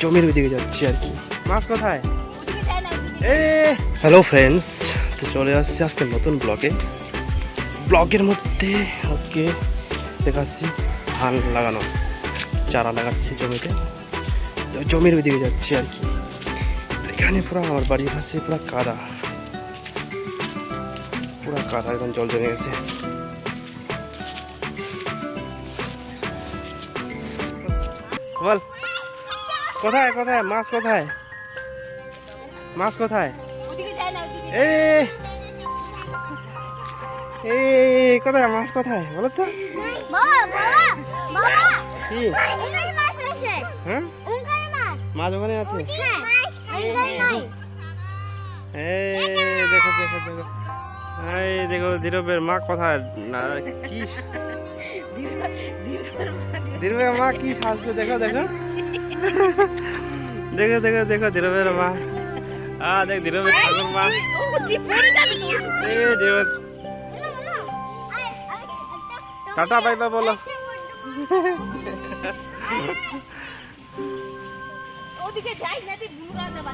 জমির ওইদিকে যাচ্ছি আর কি। মাছ কোথায়? এ হ্যালো ফ্রেন্ডস তো চলে আসছি আজকে নতুন ব্লগে ব্লগের মধ্যে আজকে দেখাচ্ছি ধান লাগানো চারা লাগাচ্ছি জমিতে। তো জমির ওইদিকে যাচ্ছি আর কি। এখানে পুরো আমার বাড়ির পাশে পুরো কাদা। পুরো কাদা একদম জল জমে গেছে। বল। কোথায় কোথায়? মাছ কোথায়? মাছ কোথায়? এ কোথায়? মাছ কোথায়? বলো তো। কি? হ্যাঁ? মাছ ওখানে আছে। এই দেখো দেখো দেখো। এই দেখো ধীরবের মা কোথায়? না, কি? ধীরবের মা কি সাজছে? দেখো দেখো। দেখো দেখো দেখো ধীরবের মা। আ দেখ ধীরবের ঠাকুর মা। টাটা বাই বাই বলো। ওদিকে যাই না তুই যাবা